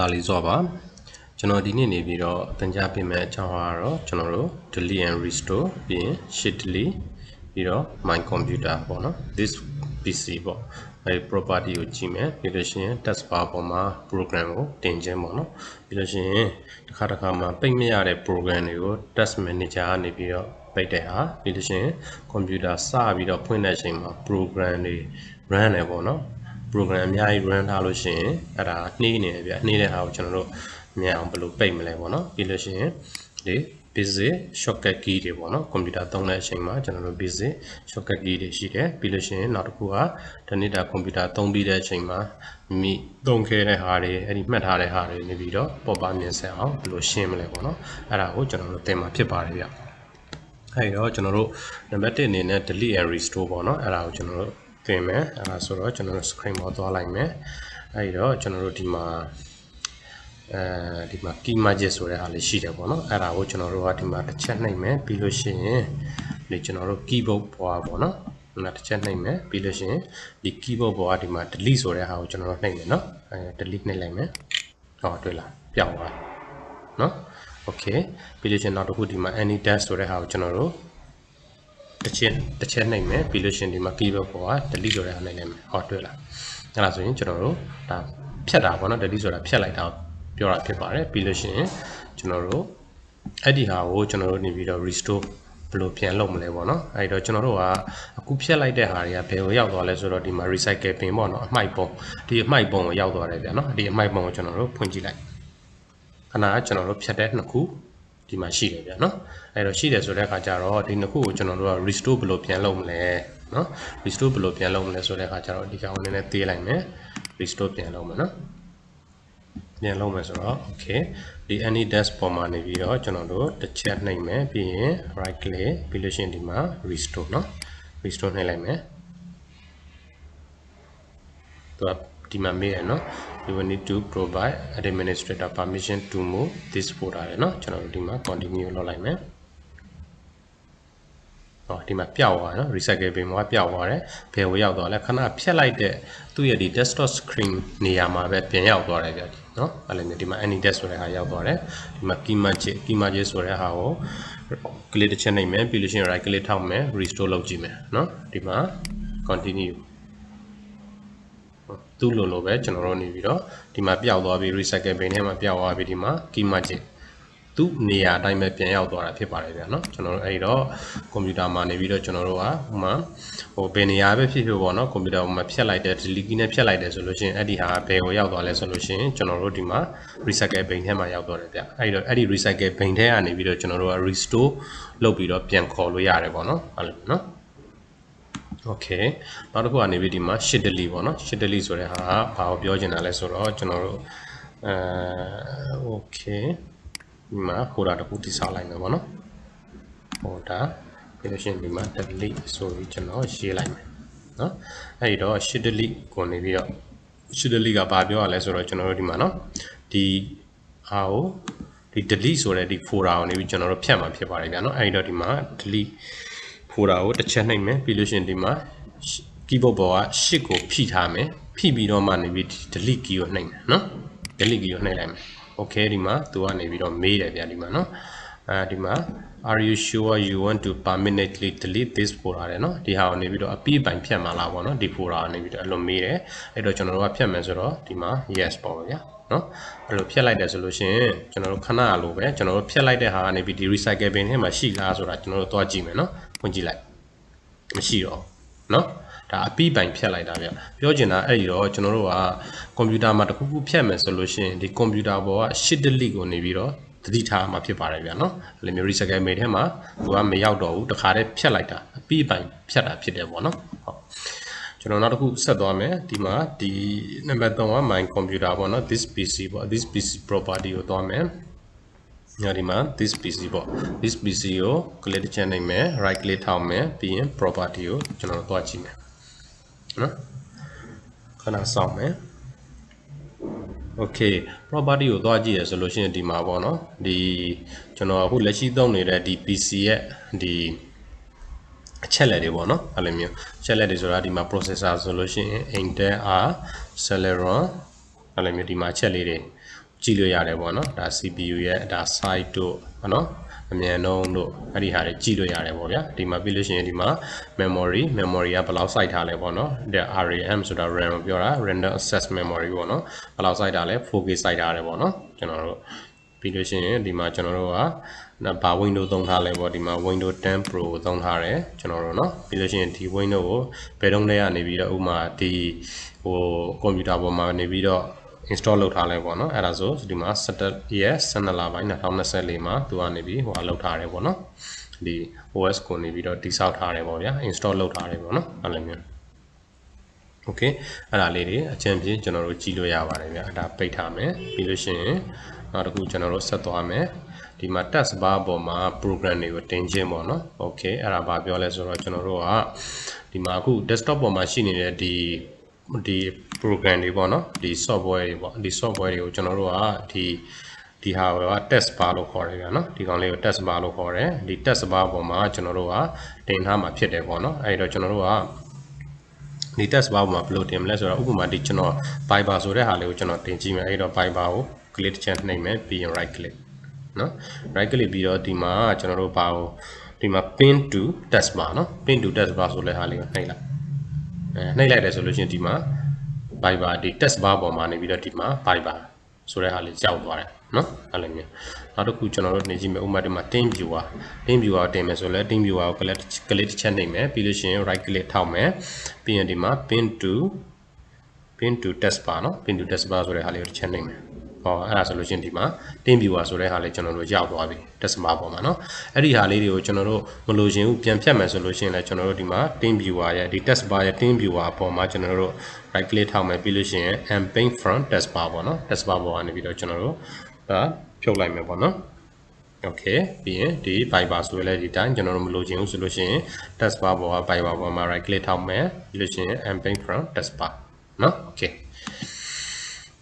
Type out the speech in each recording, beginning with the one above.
ဒါလေးဆိုပါကျွန်တော်ဒီနေ့နေပြီးတော့သင်ကြားပေးမယ့်အကြောင်းအရာတော့ကျွန်တော်တို့ delete and restore ပြီးရင် shift delete ပြီးတော့ my computer ပေါ့နော် this pc ပေါ့အဲဒီ property ကိုကြည့်မယ်ပြီးလို့ရှိရင် task bar ပေါ်မှာ program ကိုတင်ခြင်းပေါ့နော်ပြီးလို့ရှိရင်တစ်ခါတစ်ခါမှာပိတ်မရတဲ့ program တွေကို task manager ကနေပြီးတော့ပိတ်တဲ့ဟာပြီးလို့ရှိရင် computer စပြီးတော့ဖွင့်တဲ့အချိန်မှာ program တွေ run တယ်ပေါ့နော် program အများကြီး run ထားလို့ရှိရင်အဲ့ဒါနှေးနေတယ်ဗျနှေးတဲ့ဟာကိုကျွန်တော်တို့မြန်အောင်ဘယ်လိုပိတ်မလဲပေါ့နော်ပြီးလို့ရှိရင်ဒီ basic shortcut key တွေပေါ့နော်ကွန်ပျူတာသုံးတဲ့အချိန်မှာကျွန်တော်တို့ basic shortcut key တွေရှိတယ်ပြီးလို့ရှိရင်နောက်တစ်ခုကတနေ့တာကွန်ပျူတာသုံးပြီးတဲ့အချိန်မှာမိသုံးခဲ့တဲ့ဟာတွေအဲ့ဒီမှတ်ထားတဲ့ဟာတွေနေပြီးတော့ပေါ်ပါမြင်ဆက်အောင်ဘယ်လိုရှင်းမလဲပေါ့နော်အဲ့ဒါကိုကျွန်တော်တို့သင်မှာဖြစ်ပါတယ်ဗျအဲ့တော့ကျွန်တော်တို့နံပါတ်1အနေနဲ့ delete and restore ပေါ့နော်အဲ့ဒါကိုကျွန်တော်တို့ သင်မယ်အဲ့ဒါဆိုတော့ကျွန်တော်တို့ screen ပေါ်သွားလိုက်မယ်အဲ့တော့ကျွန်တော်တို့ဒီမှာအဲဒီမှာ key magic ဆိုတဲ့ဟာလေးရှိတယ်ပေါ့နော်အဲ့ဒါကိုကျွန်တော်တို့ကဒီမှာတစ်ချက်နှိပ်မယ်ပြီးလို့ရှိရင်ဒီကျွန်တော်တို့ keyboard ပေါ်ပေါ့နော်နောက်တစ်ချက်နှိပ်မယ်ပြီးလို့ရှိရင်ဒီ keyboard ပေါ်ကဒီမှာ delete ဆိုတဲ့ဟာကိုကျွန်တော်တို့နှိပ်မယ်နော်အဲ delete နှိပ်လိုက်မယ်ဟောတွေ့လားပြောင်းသွားနော် okay ပြီးလို့ရှိရင်နောက်တစ်ခုဒီမှာ any dash ဆိုတဲ့ဟာကိုကျွန်တော်တို့ တစ်ချက်တစ်ချက်နှိပ်မယ်ပြီးလို့ရှိရင်ဒီမှာ keyboard ပေါ်က delete ဆိုတဲ့ဟာနှိပ်လိုက်မယ်ဟောတွေ့လားအဲ့ဒါဆိုရင်ကျွန်တော်တို့ဒါဖြတ်တာပေါ့နော် delete ဆိုတာဖြတ်လိုက်တာပြောတာဖြစ်ပါတယ်ပြီးလို့ရှိရင်ကျွန်တော်တို့အဲ့ဒီဟာကိုကျွန်တော်တို့နေပြီးတော့ restore ဘယ်လိုပြန်လုပ်မလဲပေါ့နော်အဲ့တော့ကျွန်တော်တို့ကအခုဖြတ်လိုက်တဲ့ဟာတွေကဘယ်ကိုရောက်သွားလဲဆိုတော့ဒီမှာ recycle bin ပေါ့နော်အမှိုက်ပုံဒီအမှိုက်ပုံကိုရောက်သွားတယ်ဗျာနော်ဒီအမှိုက်ပုံကိုကျွန်တော်တို့ဖွင့်ကြည့်လိုက်ခဏကကျွန်တော်တို့ဖြတ်တဲ့နှစ်ခု ဒီမှာရှိတယ်ဗျာနော်အဲ့တော့ရှိတယ်ဆိုတဲ့အခါကျတော့ဒီနှစ်ခုကိုကျွန်တော်တို့က restore ဘယ်လိုပြန်လုပ်မလဲနော် restore ဘယ်လိုပြန်လုပ်မလဲဆိုတဲ့အခါကျတော့ဒီကောင်နည်းနည်းသေးလိုက်မယ် restore ပြန်လုပ်မယ်နော်ပြန်လုပ်မယ်ဆိုတော့ okay ဒီ any dash ပေါ်မှာနေပြီးတော့ကျွန်တော်တို့တစ်ချက်နှိပ်မယ်ပြီးရင် right click ပြီးလို့ရှိရင်ဒီမှာ restore เนาะ restore နှိပ်လိုက်မယ်သူက ဒီမှာမေးရနော် you will need to provide administrator permission to move this folder ရနော်ကျွန်တော်ဒီမှာ continue လောက်လိုက်မယ်ဟောဒီမှာပြောက်သွားနော် recycle bin မှာပြောက်သွားတယ်ဘယ်ဝရောက်သွားလဲခဏဖြတ်လိုက်တဲ့သူ့ရဲ့ဒီ desktop screen နေရာမှာပဲပြန်ရောက်သွားတယ်ဗျာနော်အဲ့လိုမျိုးဒီမှာ any desk ဆိုတဲ့ဟာရောက်သွားတယ်ဒီမှာ key match key match ဆိုတဲ့ဟာကို click တစ်ချက်နှိပ်မယ်ပြီးလို့ရှိရင် right click ထောက်မယ် restore လုပ်ကြည့်မယ်နော်ဒီမှာ continue သူ့လိုလိုပဲကျွန်တော်တို့နေပြီးတော့ဒီမှာပျောက်သွားပြီ recycle bin ထဲမှာပျောက်သွားပြီဒီမှာ key magic သူ့နေရာအတိုင်းပဲပြန်ရောက်သွားတာဖြစ်ပါတယ်ဗျာနော်ကျွန်တော်တို့အဲ့တော့ကွန်ပျူတာမှာနေပြီးတော့ကျွန်တော်တို့ကဟိုမှာဟိုဘယ်နေရာပဲဖြစ်ဖြစ်ပေါ့နော်ကွန်ပျူတာမှာဖြတ်လိုက်တဲ့ delete key နဲ့ဖြတ်လိုက်တယ်ဆိုလို့ရှိရင်အဲ့ဒီဟာဘယ်ကိုရောက်သွားလဲဆိုလို့ရှိရင်ကျွန်တော်တို့ဒီမှာ recycle bin ထဲမှာရောက်သွားတယ်ဗျအဲ့တော့အဲ့ဒီ recycle bin ထဲကနေပြီးတော့ကျွန်တော်တို့က restore လုပ်ပြီးတော့ပြန်ခေါ်လို့ရတယ်ပေါ့နော်အဲ့လို နော် okay နောက်တစ်ခုကနေပြီးဒီမှာ shift delete ပေါ့နော် shift delete ဆိုတဲ့ဟာကဘာကိုပြောချင်တာလဲဆိုတော့ကျွန်တော်တို့အဲ okay ဒီမှာ folder တစ်ခုတိဆောက်လိုက်မယ်ပေါ့နော် folder ပြီးလို့ရှိရင်ဒီမှာ delete ဆိုပြီးကျွန်တော်ရေးလိုက်မယ်နော်အဲ့ဒီတော့ shift delete ကိုနေပြီးတော့ shift delete ကဘာပြောရလဲဆိုတော့ကျွန်တော်တို့ဒီမှာနော်ဒီဟာကိုဒီ delete ဆိုတဲ့ဒီ folder ကိုနေပြီးကျွန်တော်တို့ဖြတ်မှာဖြစ်ပါတယ်ဗျာနော်အဲ့ဒီတော့ဒီမှာ delete folder ကိုတစ်ချက်နှိပ်မယ်ပြီးလို့ရှိရင်ဒီမှာ keyboard ပေါ်က shift ကိုဖိထားမယ်ဖိပြီးတော့မှနေပြီး delete key ကိုနှိပ်မယ်နော် delete key ကိုနှိပ်လိုက်မယ် okay ဒီမှာသူကနေပြီးတော့မေးတယ်ဗျာဒီမှာနော်အဲဒီမှာ are you sure you want to permanently delete this folder တဲ့နော်ဒီဟာကိုနေပြီးတော့အပြီးပိုင်ဖြတ်မှာလားပေါ့နော်ဒီ folder ကနေပြီးတော့အဲ့လိုမေးတယ်အဲ့တော့ကျွန်တော်တို့ကဖြတ်မယ်ဆိုတော့ဒီမှာ yes ပေါ့ဗျာ နော်အဲ့လိုဖြတ်လိုက်တယ်ဆိုလို့ရှိရင်ကျွန်တော်တို့ခဏလိုပဲကျွန်တော်တို့ဖြတ်လိုက်တဲ့ဟာကနေပြီးဒီ recycle bin ထဲမှာရှိလားဆိုတာကျွန်တော်တို့သွားကြည့်မယ်နော်ဝင်ကြည့်လိုက်မရှိတော့နော်ဒါအပြီးပိုင်ဖြတ်လိုက်တာဗျပြောချင်တာအဲ့ဒီတော့ကျွန်တော်တို့ကကွန်ပျူတာမှာတခုခုဖြတ်မယ်ဆိုလို့ရှိရင်ဒီကွန်ပျူတာပေါ်က shift delete ကိုနေပြီးတော့တတိထားမှာဖြစ်ပါတယ်ဗျာနော်အဲ့လိုမျိုး recycle mail ထဲမှာသူကမရောက်တော့ဘူးတခါတည်းဖြတ်လိုက်တာအပြီးပိုင်ဖြတ်တာဖြစ်တယ်ပေါ့နော်ဟုတ် ကျွန်တော်နောက်တစ်ခုဆက်သွားမယ်ဒီမှာဒီနံပါတ်3က my computer ပေါ့နော် this pc ပေါ့ this pc property ကိုသွားမယ်ညဒီမှာ this pc ပေါ့ this pc ကို click တစ်ချက်နှိပ်မယ် right click ထောက်မယ်ပြီးရင် property ကိုကျွန်တော်သွားကြည့်မယ်နော်ခဏစောင့်မယ် okay property ကိုသွားကြည့်ရဆိုလို့ရှိရင်ဒီမှာပေါ့နော်ဒီကျွန်တော်အခုလက်ရှိသုံးနေတဲ့ဒီ PC ရဲ့ဒီ အချက်လက်တွေပေါ့နော်အဲ့လိုမျိုးအချက်လက်တွေဆိုတာဒီမှာ processor ဆိုလို့ရှိရင် Intel R Celeron အဲ့လိုမျိုးဒီမှာအချက်လေးတွေကြည့်လို့ရတယ်ပေါ့နော်ဒါ CPU ရဲ့ဒါ site တို့ပေါ့နော်အမြန်နှုန်းတို့အဲ့ဒီဟာတွေကြည့်လို့ရတယ်ပေါ့ဗျာဒီမှာပြီးလို့ရှိရင်ဒီမှာ memory memory ကဘယ်လောက် site ထားလဲပေါ့နော်ဒီ RAM ဆိုတာ RAM ကိုပြောတာ random access memory ပေါ့နော်ဘယ်လောက် site ထားလဲ 4K site ထားတယ်ပေါ့နော်ကျွန်တော်တို့ပြီးလို့ရှိရင်ဒီမှာကျွန်တော်တို့က ဘာ Windows သုံးထားလဲပေါ့ဒီမှာ Windows 10 Pro ကိုသုံးထားတယ်ကျွန်တော်တို့เนาะပြီးလို့ရှိရင်ဒီ Windows ကိုဘယ်တုန်းတည်းကနေပြီးတော့ဥမာဒီဟိုကွန်ပျူတာပေါ်မှာနေပြီးတော့ install လုပ်ထားလဲပေါ့နော်အဲ့ဒါဆိုဒီမှာ17ရက်12လပိုင်း2024မှာသူကနေပြီးဟိုအလုပ်ထားတယ်ပေါ့နော်ဒီ OS ကိုနေပြီးတော့တိစောက်ထားတယ်ပေါ့ဗျာ install လုပ်ထားတယ်ပေါ့နော်အဲ့လိုမျိုး okay အဲ့ဒါလေးတွေအချင်ပြင်းကျွန်တော်တို့ကြည့်လို့ရပါတယ်ဗျာအဲ့ဒါပိတ်ထားမယ်ပြီးလို့ရှိရင်နောက်တစ်ခုကျွန်တော်တို့ဆက်သွားမယ် ဒီမှာ task bar ပေါ်မှာ program တွေကိုတင်ခြင်းပေါ့နော် okay အဲ့ဒါဘာပြောလဲဆိုတော့ကျွန်တော်တို့ကဒီမှာအခု desktop ပေါ်မှာရှိနေတဲ့ဒီဒီ program တွေပေါ့နော်ဒီ software တွေပေါ့ဒီ software တွေကိုကျွန်တော်တို့ကဒီဒီဟာက test bar လို့ခေါ်တယ်ဗျာနော်ဒီကောင်လေးကို test bar လို့ခေါ်တယ်ဒီ test bar ပေါ်မှာကျွန်တော်တို့ကတင်ထားမှာဖြစ်တယ်ပေါ့နော်အဲ့တော့ကျွန်တော်တို့ကဒီ test bar မှာဘယ်လိုတင်မလဲဆိုတော့ဥပမာဒီကျွန်တော် Viber ဆိုတဲ့ဟာလေးကိုကျွန်တော်တင်ကြည့်မယ်အဲ့တော့ Viber ကို click တစ်ချက်နှိပ်မယ်ပြီးရင် right click နော် right click ပြီးတော့ဒီမှာကျွန်တော်တို့ဘာကိုဒီမှာ pin to test bar နော် pin to test bar ဆိုတဲ့ဟာလေးကိုနှိပ်လိုက်အဲနှိပ်လိုက်တယ်ဆိုလို့ရှိရင်ဒီမှာ Viber ဒီ test bar ပေါ်မှာနေပြီးတော့ဒီမှာ Viber ဆိုတဲ့ဟာလေးကြောက်သွားတယ်နော်အဲ့လိုမျိုးနောက်တစ်ခုကျွန်တော်တို့နေကြည့်မယ်ဥပမာဒီမှာ team viewer team viewer တင်မယ်ဆိုလဲ team viewer ကို click click တစ်ချက်နှိပ်မယ်ပြီးလို့ရှိရင် right click ထောက်မယ်ပြီးရင်ဒီမှာ pin to pin to test bar နော် pin to test bar ဆိုတဲ့ဟာလေးကိုတစ်ချက်နှိပ်မယ် ဟောအဲ့ဒါဆိုလို့ရှိရင်ဒီမှာ team viewer ဆိုတဲ့ဟာလေးကျွန်တော်တို့ရောက်သွားပြီ test bar ပေါ်မှာเนาะအဲ့ဒီဟာလေးတွေကိုကျွန်တော်တို့မလို့ရှင်ဘူးပြန်ဖြတ်မယ်ဆိုလို့ရှိရင်လည်းကျွန်တော်တို့ဒီမှာ team viewer ရဲ့ဒီ test bar ရဲ့ team viewer အပေါ်မှာကျွန်တော်တို့ right click ထောက်မယ်ပြီးလို့ရှိရင် campaign from test bar ပေါ့เนาะ test bar ပေါ်ကနေပြီးတော့ကျွန်တော်တို့ဒါဖြုတ်လိုက်မယ်ပေါ့เนาะ okay ပြီးရင်ဒီ Viber ဆိုရလဲဒီတိုင်းကျွန်တော်တို့မလိုချင်ဘူးဆိုလို့ရှိရင် test bar ပေါ်က Viber ပေါ်မှာ right click ထောက်မယ်ပြီးလို့ရှိရင် campaign from test bar เนาะ okay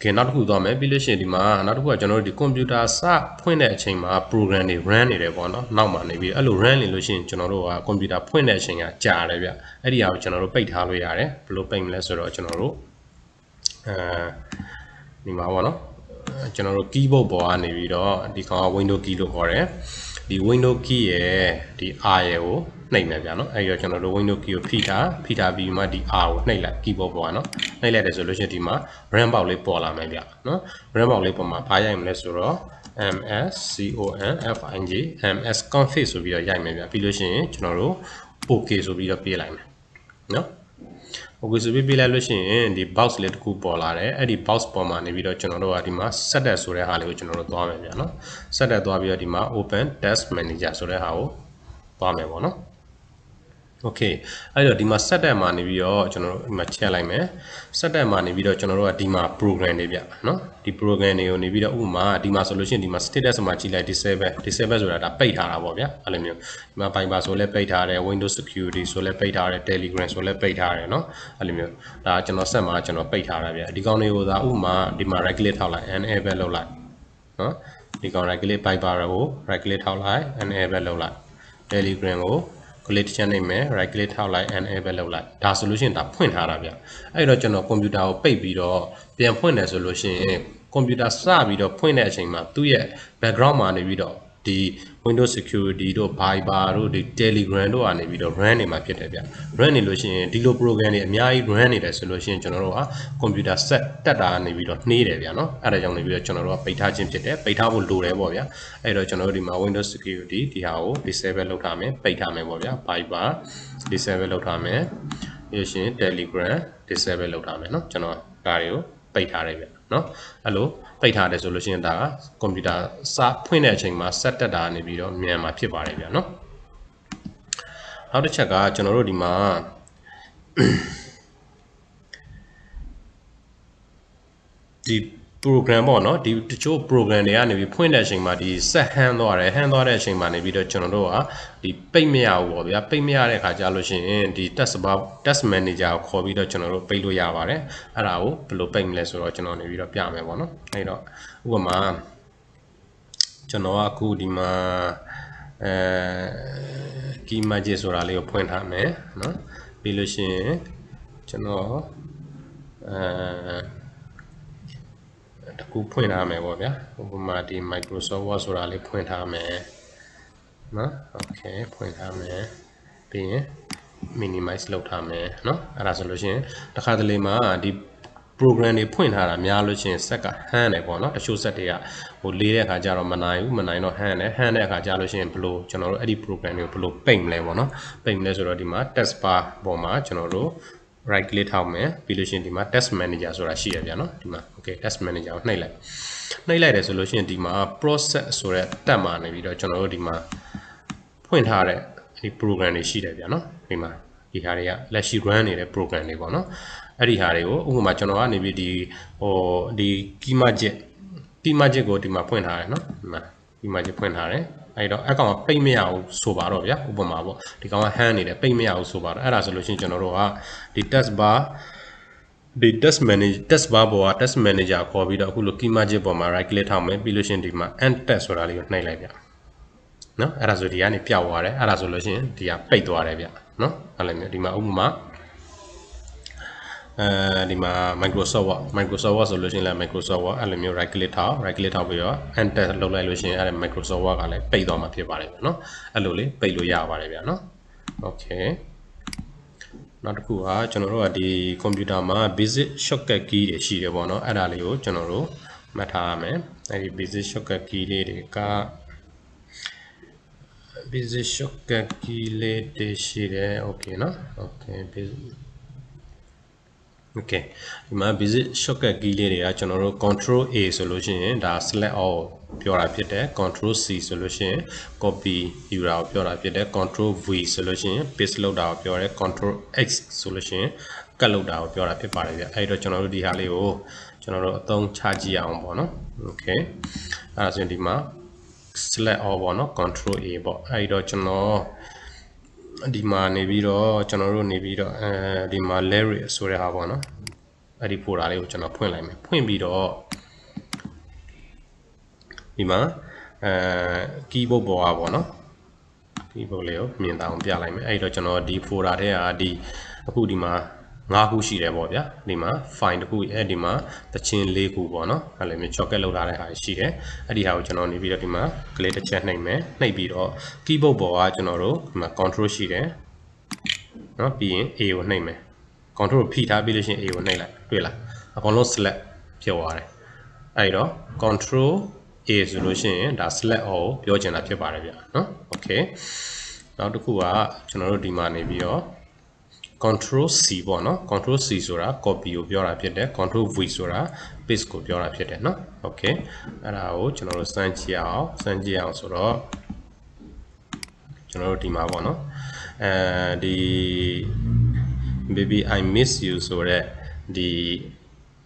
ကဲနောက်တစ်ခုသွားမယ်ပြီးလို့ရှိရင်ဒီမှာနောက်တစ်ခုကကျွန်တော်တို့ဒီကွန်ပျူတာစဖွင့်တဲ့အချိန်မှာ program တွေ run နေတယ်ပေါ့နော်နောက်မှနေပြီးအဲ့လို run နေလို့ရှိရင်ကျွန်တော်တို့ကကွန်ပျူတာဖွင့်တဲ့အချိန်ကကြာတယ်ဗျအဲ့ဒီဟာကိုကျွန်တော်တို့ပိတ်ထားလို့ရတယ်ဘယ်လိုပိတ်မလဲဆိုတော့ကျွန်တော်တို့အဲဒီမှာပေါ့နော်ကျွန်တော်တို့ keyboard ပေါ်ကနေပြီးတော့ဒီကောင်က window key လို့ခေါ်တယ်ဒီ window key ရဲ့ဒီ R ရဲ့ကို နှိပ်မယ်ဗျာနော်အဲဒီတော့ကျွန်တော်တို့ window key ကိုဖိထားဖိထားပြီးမှဒီ R ကိုနှိပ်လိုက် keyboard ပေါ်ကနော်နှိပ်လိုက်တယ်ဆိုလို့ရှိရင်ဒီမှာ RAM ပေါက်လေးပေါ်လာမယ်ဗျာနော် RAM ပေါက်လေးပေါ်မှာဘာရိုက်မလဲဆိုတော့ ms config ms config ဆိုပြီးတော့ရိုက်မယ်ဗျာပြီးလို့ရှိရင်ကျွန်တော်တို့ ok ဆိုပြီးတော့ပြေးလိုက်မယ်နော် okay ဆိုပြီးပြလိုက်လို့ရှိရင်ဒီ box လေးတစ်ခုပေါ်လာတယ်အဲ့ဒီ box ပေါ်မှာနေပြီးတော့ကျွန်တော်တို့ကဒီမှာ set တက်ဆိုတဲ့ဟာလေးကိုကျွန်တော်တို့သွားမယ်ဗျာနော် set တက်သွားပြီးတော့ဒီမှာ open task manager ဆိုတဲ့ဟာကိုသွားမယ်ပေါ့နော် okay အဲ့တော့ဒီမှာ set တက်မှာနေပြီးတော့ကျွန်တော်တို့ဒီမှာချက်လိုက်မယ် set တက်မှာနေပြီးတော့ကျွန်တော်တို့ကဒီမှာ program တွေဗျနော်ဒီ program တွေကိုနေပြီးတော့ဥပမာဒီမှာဆိုလို့ရှိရင်ဒီမှာ status မှာကြည့်လိုက် disable disable ဆိုတာဒါပိတ်ထားတာပေါ့ဗျာအဲ့လိုမျိုးဒီမှာ Viber ဆိုလဲပိတ်ထားတယ် Windows security ဆိုလဲပိတ်ထားတယ် Telegram ဆိုလဲပိတ်ထားတယ်နော်အဲ့လိုမျိုးဒါကျွန်တော်ဆက်မှာကျွန်တော်ပိတ်ထားတာဗျာဒီကောင်တွေကိုသာဥပမာဒီမှာ right click ထောက်လိုက် enable လုပ်လိုက်နော်ဒီကောင် right click Viber ကို right click ထောက်လိုက် enable လုပ်လိုက် Telegram ကို click တစ်ချက်နှိပ်မယ် right click ထောက်လိုက် enable လုပ်လိုက်ဒါဆိုလို့ရှိရင်ဒါဖွင့်ထားတာဗျအဲ့တော့ကျွန်တော်ကွန်ပျူတာကိုပိတ်ပြီးတော့ပြန်ဖွင့်တယ်ဆိုလို့ရှိရင်ကွန်ပျူတာစပြီးတော့ဖွင့်တဲ့အချိန်မှာသူ့ရဲ့ background မှာနေပြီးတော့ ဒီ Windows Security တို့ Viber တို့ဒီ Telegram တို့ကနေပြီးတော့ run နေမှာဖြစ်တယ်ဗျ run နေလို့ရှိရင်ဒီလို program တွေအများကြီး run နေတယ်ဆိုလို့ရှိရင်ကျွန်တော်တို့က computer set တက်တာကနေပြီးတော့နှေးတယ်ဗျာနော်အဲ့ဒါကြောင့်နေပြီးတော့ကျွန်တော်တို့ကပိတ်ထားခြင်းဖြစ်တယ်ပိတ်ထားဖို့လိုတယ်ပေါ့ဗျာအဲ့တော့ကျွန်တော်တို့ဒီမှာ Windows Security ဒီဟာကို disable လုပ်ထားမယ်ပိတ်ထားမယ်ပေါ့ဗျာ Viber disable လုပ်ထားမယ်ပြီးလို့ရှိရင် Telegram disable လုပ်ထားမယ်နော်ကျွန်တော်ဒါတွေကိုပိတ်ထားတယ်ဗျ နော်အဲ့လိုပိတ်ထားတယ်ဆိုလို့ရှိရင်ဒါကကွန်ပျူတာစဖွင့်တဲ့အချိန်မှာ set တက်တာနေပြီးတော့မြန်မှာဖြစ်ပါတယ်ဗျာနော်နောက်တစ်ချက်ကကျွန်တော်တို့ဒီမှာဒီ program ပေါ့နော်ဒီတချို့ program တွေကနေပြီးဖွင့်တဲ့အချိန်မှာဒီဆက်ဟန်းသွားတယ်ဟန်းသွားတဲ့အချိန်မှာနေပြီးတော့ကျွန်တော်တို့ကဒီပိတ်မရဘူးပေါ့ဗျာပိတ်မရတဲ့ခါကျလို့ရှိရင်ဒီ test bar test manager ကိုခေါ်ပြီးတော့ကျွန်တော်တို့ပိတ်လို့ရပါတယ်အဲ့ဒါကိုဘယ်လိုပိတ်မလဲဆိုတော့ကျွန်တော်နေပြီးတော့ပြမယ်ပေါ့နော်အဲ့တော့ဥပမာကျွန်တော်ကအခုဒီမှာအဲ key magic ဆိုတာလေးကိုဖွင့်ထားမယ်နော်ပြီးလို့ရှိရင်ကျွန်တော်အဲ တခုဖွင့်ထားမယ်ပေါ့ဗျာဥပမာဒီ Microsoft Word ဆိုတာလေးဖွင့်ထားမယ်နော် okay ဖွင့်ထားမယ်ပြီးရင် minimize လုပ်ထားမယ်နော်အဲ့ဒါဆိုလို့ရှိရင်တစ်ခါတလေမှာဒီ program တွေဖွင့်ထားတာများလို့ရှိရင်ဆက်ကဟန်းတယ်ပေါ့နော်တချို့ဆက်တွေကဟိုလေးတဲ့အခါကျတော့မနိုင်ဘူးမနိုင်တော့ဟန်းတယ်ဟန်းတဲ့အခါကျလို့ရှိရင်ဘလို့ကျွန်တော်တို့အဲ့ဒီ program တွေကိုဘလို့ပိတ်မလဲပေါ့နော်ပိတ်မလဲဆိုတော့ဒီမှာ test bar ပေါ်မှာကျွန်တော်တို့ right click ထောက်မယ်ပြီးလို့ရှိရင်ဒီမှာ test manager ဆိုတာရှိရဗျာနော်ဒီမှာ okay test manager ကိုနှိပ်လိုက်နှိပ်လိုက်တယ်ဆိုလို့ရှိရင်ဒီမှာ process ဆိုတဲ့တက်မှာနေပြီးတော့ကျွန်တော်တို့ဒီမှာဖွင့်ထားတဲ့ဒီ program တွေရှိတယ်ဗျာနော်ဒီမှာဒီဟာတွေကလက်ရှိ run နေတဲ့ program တွေပေါ့နော်အဲ့ဒီဟာတွေကိုဥပမာကျွန်တော်ကနေပြီးဒီဟိုဒီ key magic key magic ကိုဒီမှာဖွင့်ထားတယ်နော်ဒီမှာ key magic ဖွင့်ထားတယ် အဲ့တော့အကောင်ကပိတ်မရဘူးဆိုပါတော့ဗျာဥပမာပေါ့ဒီကောင်ကဟန်းနေတယ်ပိတ်မရဘူးဆိုပါတော့အဲ့ဒါဆိုလို့ရှိရင်ကျွန်တော်တို့ကဒီ test bar ဒီ test manager test bar ပေါ်က test manager ခေါ်ပြီးတော့အခုလို key magic ပေါ်မှာ right click ထောက်မယ်ပြီးလို့ရှိရင်ဒီမှာ end test ဆိုတာလေးကိုနှိပ်လိုက်ဗျနော်အဲ့ဒါဆိုဒီကနေပျောက်သွားတယ်အဲ့ဒါဆိုလို့ရှိရင်ဒီကပိတ်သွားတယ်ဗျနော်အဲ့လိုမျိုးဒီမှာဥပမာ အဲဒီမှာ Microsoft Word Microsoft Word ဆိုလို့ရှိရင်လည်း Microsoft Word အဲ့လိုမျိုး right click ထောက် right click ထောက်ပြီးတော့ enter လုပ်လိုက်လို့ရှိရင်အဲ့ဒါ Microsoft Word ကလည်းပိတ်သွားမှာဖြစ်ပါတယ်ဗျာနော်အဲ့လိုလေးပိတ်လို့ရပါတယ်ဗျာနော် okay နောက်တစ်ခုကကျွန်တော်တို့ကဒီကွန်ပျူတာမှာ basic shortcut key တွေရှိတယ်ပေါ့နော်အဲ့ဒါလေးကိုကျွန်တော်တို့မှတ်ထားရမယ်အဲ့ဒီ basic shortcut key လေးတွေက basic shortcut key လေးတွေရှိတယ် okay နော် okay basic okay ဒီမှာ basic shortcut key လေးတွေကကျွန်တော်တို့ control A ဆိုလို့ရှိရင်ဒါ select all ပြောတာဖြစ်တယ် control C ဆိုလို့ရှိရင် copy ယူတာကိုပြောတာဖြစ်တယ် control V ဆိုလို့ရှိရင် paste လုပ်တာကိုပြောတယ် control X ဆိုလို့ရှိရင်ကတ်လုပ်တာကိုပြောတာဖြစ်ပါတယ်ဗျအဲ့တော့ကျွန်တော်တို့ဒီဟာလေးကိုကျွန်တော်တို့အသုံးချကြည့်အောင်ပေါ့နော် okay အဲ့ဒါဆိုရင်ဒီမှာ select all ပေါ့နော် control A ပေါ့အဲ့တော့ကျွန်တော် ဒီမှာနေပြီးတော့ကျွန်တော်တို့နေပြီးတော့အဲဒီမှာ lyric ဆိုတဲ့ဟာပေါ့နော်အဲ့ဒီ folder လေးကိုကျွန်တော်ဖွင့်လိုက်မယ်ဖွင့်ပြီးတော့ဒီမှာအဲ keyboard ပေါ်อ่ะပေါ့နော် keyboard လေးကိုမြင်အောင်ပြလိုက်မယ်အဲ့တော့ကျွန်တော်ဒီ folder ထဲကဒီအခုဒီမှာ ၅ခုရှိတယ်ပေါ့ဗျာဒီမှာ file တစ်ခုအဲ့ဒီမှာတချင်း၄ခုပေါ့နော်အဲ့လိုမျိုး chocolate လောက်ထားတဲ့ဟာရှိတယ်အဲ့ဒီဟာကိုကျွန်တော်နေပြီးတော့ဒီမှာ click တစ်ချက်နှိပ်မယ်နှိပ်ပြီးတော့ keyboard ပေါ်ကကျွန်တော်တို့ဒီမှာ control ရှိတယ်နော်ပြီးရင် A ကိုနှိပ်မယ် control ဖိထားပြီးလို့ရှိရင် A ကိုနှိပ်လိုက်တွေ့လားအကုန်လုံး select ဖြစ်သွားတယ်အဲ့တော့ control A ဆိုလို့ရှိရင်ဒါ select all ကိုပြောချင်တာဖြစ်ပါတယ်ဗျာနော် okay နောက်တစ်ခုကကျွန်တော်တို့ဒီမှာနေပြီးတော့ control C ပေါ့နော် control C ဆိုတာ copy ကိုပြောတာဖြစ်တယ် control V ဆိုတာ paste ကိုပြောတာဖြစ်တယ်နော် okay အဲ့ဒါကိုကျွန်တော်တို့စမ်းကြည့်အောင်စမ်းကြည့်အောင်ဆိုတော့ကျွန်တော်တို့ဒီမှာပေါ့နော်အဲဒီ baby i miss you ဆိုတော့ဒီ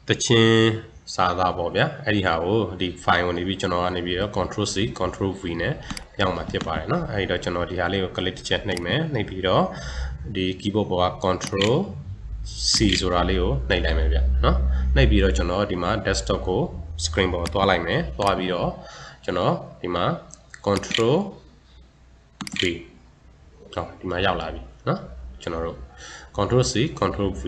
တချင်းစာသားပေါ့ဗျာအဲ့ဒီဟာကိုဒီ file ကိုနေပြီးကျွန်တော်ကနေပြီးတော့ control C control V နဲ့ရောက်မှာဖြစ်ပါတယ်เนาะအဲ့ဒီတော့ကျွန်တော်ဒီဟာလေးကို click တစ်ချက်နှိပ်မယ်နှိပ်ပြီးတော့ ဒီ keyboard ပေါ်က control C ဆိုတာလေးကိုနှိပ်လိုက်မယ်ဗျနော်နှိပ်ပြီးတော့ကျွန်တော်ဒီမှာ desktop ကို screen ပေါ်သွားလိုက်မယ်သွားပြီးတော့ကျွန်တော်ဒီမှာ control V ဟောဒီမှာရောက်လာပြီနော်ကျွန်တော်တို့ control C control V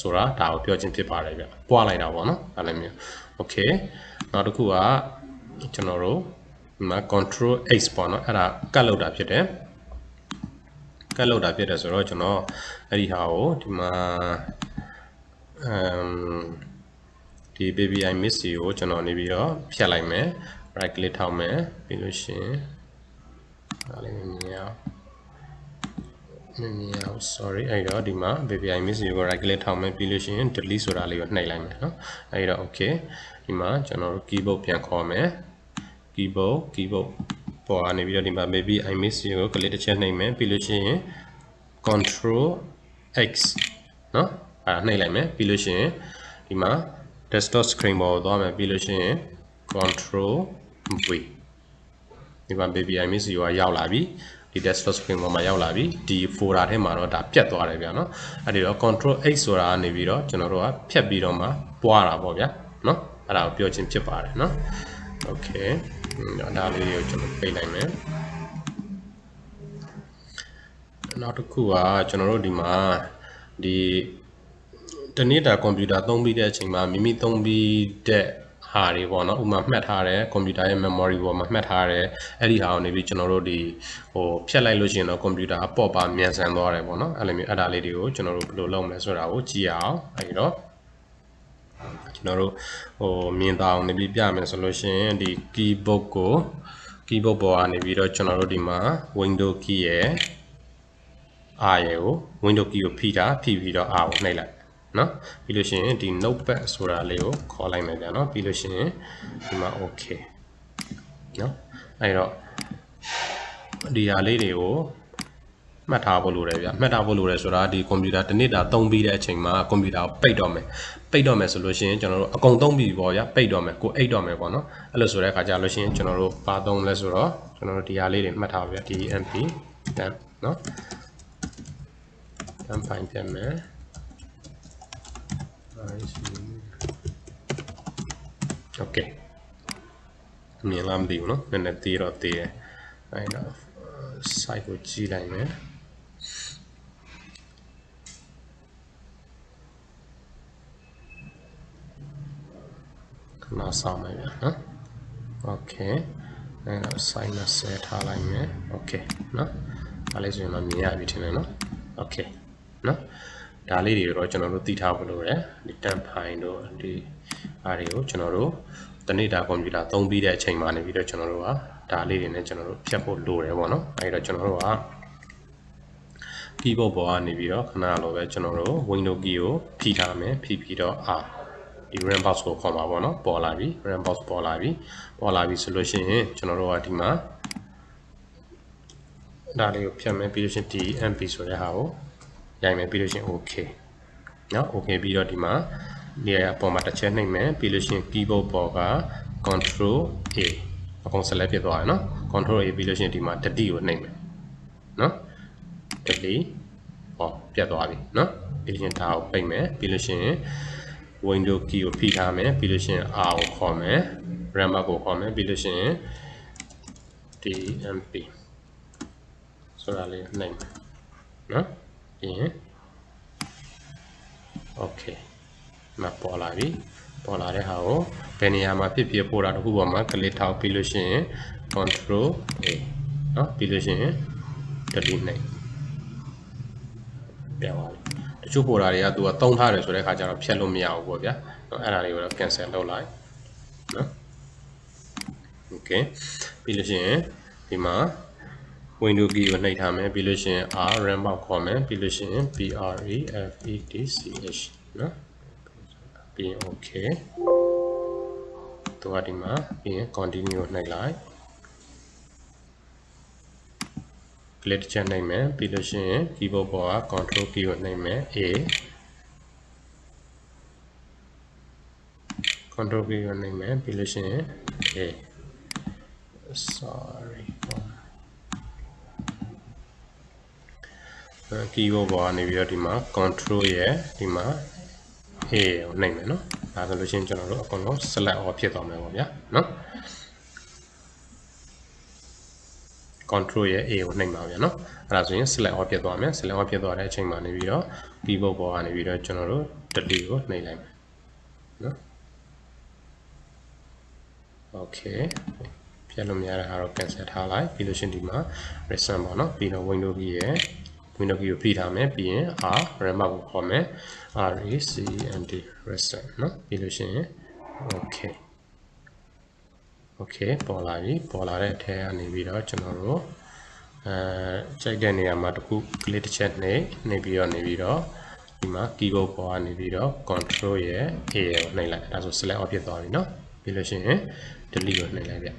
ဆိုတာဒါကိုပြောခြင်းဖြစ်ပါတယ်ဗျပွားလိုက်တာပေါ့နော်အဲ့လိုမျိုး okay နောက်တစ်ခုကကျွန်တော်တို့ဒီမှာ control H ပေါ့နော်အဲ့ဒါကတ်လောက်တာဖြစ်တယ် ကတ်လောက်တာဖြစ်တယ်ဆိုတော့ကျွန်တော်အဲ့ဒီဟာကိုဒီမှာအမ်ဒီ BBI miss ကိုကျွန်တော်နေပြီးတော့ဖြတ်လိုက်မယ် right click ထောက်မယ်ပြီးလို့ရှိရင်ဒါလေးမမြင်အောင်မမြင်အောင် sorry အဲ့တော့ဒီမှာ BBI miss ကို right click ထောက်မယ်ပြီးလို့ရှိရင် delete ဆိုတာလေးကိုနှိပ်လိုက်မယ်နော်အဲ့တော့ okay ဒီမှာကျွန်တော်တို့ keyboard ပြန်ခေါ်မယ် keyboard keyboard ပေါ်ကနေပြီးတော့ဒီမှာ baby i miss you ကို click တစ်ချက်နှိပ်မယ်ပြီးလို့ရှိရင် control x เนาะအဲ့နှိပ်လိုက်မယ်ပြီးလို့ရှိရင်ဒီမှာ desktop screen ပေါ်သွားမယ်ပြီးလို့ရှိရင် control v ဒီမှာ baby i miss you ကရောက်လာပြီဒီ desktop screen ပေါ်မှာရောက်လာပြီဒီ folder ထဲမှာတော့ဒါပြတ်သွားတယ်ဗျာနော်အဲ့ဒီတော့ control x ဆိုတာကနေပြီးတော့ကျွန်တော်တို့ကဖြတ်ပြီးတော့မှပွားတာပေါ့ဗျာနော်အဲ့ဒါကိုပြောချင်းဖြစ်ပါတယ်နော် okay ဒါလေးကိုကျွန်တော်ပိတ်လိုက်မယ်နောက်တစ်ခုကကျွန်တော်တို့ဒီမှာဒီတနေ့တာကွန်ပျူတာသုံးပြီးတဲ့အချိန်မှာမိမိသုံးပြီးတဲ့ဟာတွေပေါ့နော်ဥပမာမှတ်ထားတယ်ကွန်ပျူတာရဲ့ memory ပေါ်မှာမှတ်ထားတယ်အဲ့ဒီဟာကိုနေပြီးကျွန်တော်တို့ဒီဟိုဖြတ်လိုက်လို့ရှိရင်တော့ကွန်ပျူတာအပေါ့ပါမြန်ဆန်သွားတယ်ပေါ့နော်အဲ့လိုမျိုးအဲ့ဒါလေးတွေကိုကျွန်တော်တို့ဘယ်လိုလုပ်မလဲဆိုတာကိုကြည့်ရအောင်အဲ့ဒီတော့ ကျွန်တော်တို့ဟိုမြင်သာအောင်နေပြီးပြမယ်ဆိုလို့ရှိရင်ဒီ keyboard ကို keyboard ပေါ်ကနေပြီးတော့ကျွန်တော်တို့ဒီမှာ window key ရဲ့ R ရဲ့ကို window key ကိုဖိတာဖိပြီးတော့ R ကိုနှိပ်လိုက်နော်ပြီးလို့ရှိရင်ဒီ notepad ဆိုတာလေးကိုခေါ်လိုက်မယ်ဗျာနော်ပြီးလို့ရှိရင်ဒီမှာ okay နော်အဲ့တော့ဒီဟာလေးတွေကို မှတ်ထားဖို့လိုတယ်ဗျမှတ်ထားဖို့လိုတယ်ဆိုတာဒီကွန်ပျူတာတစ်နေ့တာသုံးပြီးတဲ့အချိန်မှာကွန်ပျူတာကိုပိတ်တော့မယ်ပိတ်တော့မယ်ဆိုလို့ရှိရင်ကျွန်တော်တို့အကုန်သုံးပြီးပေါ့ဗျပိတ်တော့မယ်ကိုအိတ်တော့မယ်ပေါ့နော်အဲ့လိုဆိုတဲ့အခါကျလို့ရှိရင်ကျွန်တော်တို့ပါသုံးလဲဆိုတော့ကျွန်တော်တို့ဒီဟာလေးတွေမှတ်ထားပါဗျဒီ MP တန်နော်တန်ဖိုင်ပြန်မယ် Okay မြင်လားမသိဘူးเนาะနည်းနည်းသေးတော့သေးတယ်အဲ့တော့ site ကိုကြည့်လိုက်မယ် ခဏဆောင်မယ်ဗျာနော် Okay အဲ့တော့ site နဲ့ဆဲထားလိုက်မယ် Okay နော်ဒါလေးဆိုရင်တော့မြင်ရပြီထင်တယ်နော် Okay နော်ဒါလေးတွေတော့ကျွန်တော်တို့သိထားဖို့လိုတယ်ဒီ temp file တို့ဒီအားတွေကိုကျွန်တော်တို့တနေ့တာကွန်ပျူတာသုံးပြီးတဲ့အချိန်မှာနေပြီးတော့ကျွန်တော်တို့ကဒါလေးတွေနဲ့ကျွန်တော်တို့ဖြတ်ဖို့လိုတယ်ပေါ့နော်အဲဒီတော့ကျွန်တော်တို့က keyboard ပေါ်ကနေပြီးတော့ခဏလိုပဲကျွန်တော်တို့ window key ကိုဖိထားမယ်ဖိပြီးတော့ R ဒီ rambox ကိုခေါ်မှာပေါ့နော်ပေါ်လာပြီ rambox ပေါ်လာပြီပေါ်လာပြီဆိုလို့ရှိရင်ကျွန်တော်တို့ကဒီမှာဒါလေးကိုဖြတ်မယ်ပြီးလို့ရှိရင်ဒီ MP ဆိုတဲ့ဟာကိုရိုက်မယ်ပြီးလို့ရှိရင် okay နော် okay ပြီးတော့ဒီမှာနေရာအပေါ်မှာတစ်ချက်နှိပ်မယ်ပြီးလို့ရှိရင် keyboard ပေါ်က control A အကုန် select ဖြစ်သွားရယ်နော် control A ပြီးလို့ရှိရင်ဒီမှာတတိကိုနှိပ်မယ်နော်တတိဟောပြတ်သွားပြီနော်ပြီးလို့ရှိရင်ဒါကိုပိတ်မယ်ပြီးလို့ရှိရင် window key ကိုဖိထားမယ်ပြီးလို့ရှိရင် R ကိုခေါ်မယ် rammer ကိုခေါ်မယ်ပြီးလို့ရှိရင် DMP ဆိုတာလေးနိုင်မယ်နော်ပြီးရင် okay မပေါ်လာပြီပေါ်လာတဲ့ဟာကိုဘယ်နေရာမှာဖြစ်ဖြစ်ပို့တာတစ်ခုပေါ်မှာကလစ်ထောက်ပြီးလို့ရှိရင် control A နော်ပြီးလို့ရှိရင် delete နိုင်ပြောင်းသွားပြီ ချို့ပေါ်တာတွေကသူကတုံးထားတယ်ဆိုတဲ့ခါကျတော့ဖြတ်လို့မရဘူးပေါ့ဗျာအဲ့ဒါလေးကိုတော့ cancel လုပ်လိုက်နော် okay ပြီးလို့ရှိရင်ဒီမှာ window key ကိုနှိပ်ထားမယ်ပြီးလို့ရှိရင် r ram ပေါက်ခေါ်မယ်ပြီးလို့ရှိရင် p r e f e t c h နော်ပြီးရင် okay သူကဒီမှာပြီးရင် continue ကိုနှိပ်လိုက် click ချက်နှိပ်မယ်ပြီးလို့ရှိရင် keyboard ပေါ်က control key ကိုနှိပ်မယ် a control key ကိုနှိပ်မယ်ပြီးလို့ရှိရင် a sorry keyboard ပေါ်ကနေပြီးတော့ဒီမှာ control ရဲ့ဒီမှာ A ကိုနှိပ်မယ်နော်ဒါဆိုလို့ရှိရင်ကျွန်တော်တို့အကုန်လုံး select all ဖြစ်သွားမယ်ပေါ့ဗျာနော် control ရဲ့ A ကိုနှိပ်ပါဗျာနော်အဲ့ဒါဆိုရင် select all ဖြစ်သွားမယ် select all ဖြစ်သွားတဲ့အချိန်မှာနေပြီးတော့ pivot ပေါ်ကနေပြီးတော့ကျွန်တော်တို့ delete ကိုနှိပ်လိုက်မယ်နော် okay ပြတ်လို့မရတဲ့ဟာတော့ cancel ထားလိုက်ပြီးလို့ရှင်ဒီမှာ return ပေါ့နော်ပြီးတော့ window key ရဲ့ window key ကိုဖိထားမယ်ပြီးရင် r ram up ကိုခေါ်မယ် r a c n d return နော်ပြီးလို့ရှင် okay okay ပေါ်လာပြီပေါ်လာတဲ့အထဲကနေပြီးတော့ကျွန်တော်တို့အဲကြိုက်တဲ့နေရာမှာတစ်ခု click တစ်ချက်နှိပ်နှိပ်ပြီးတော့နေပြီးတော့ဒီမှာ keyboard ပေါ်ကနေပြီးတော့ control ရဲ့ a ကိုနှိပ်လိုက်ဒါဆို select all ဖြစ်သွားပြီเนาะပြီးလို့ရှိရင် delete ကိုနှိပ်လိုက်ပြ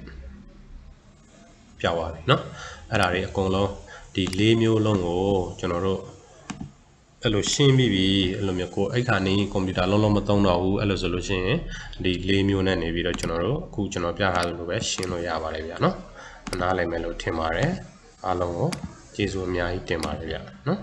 ပြောက်သွားပြီเนาะအဲ့ဒါတွေအကုန်လုံးဒီ၄မျိုးလုံးကိုကျွန်တော်တို့ အဲ့လိုရှင်းပြီးပြီအဲ့လိုမျိုးကိုအဲ့ခါနေကွန်ပျူတာလုံးလုံးမသုံးတော့ဘူးအဲ့လိုဆိုလို့ရှိရင်ဒီ၄မျိုးနဲ့နေပြီးတော့ကျွန်တော်တို့အခုကျွန်တော်ပြထားသလိုပဲရှင်းလို့ရပါတယ်ဗျာနော်နားလည်မယ်လို့ထင်ပါတယ်အားလုံးကိုကျေးဇူးအများကြီးတင်ပါတယ်ဗျာနော်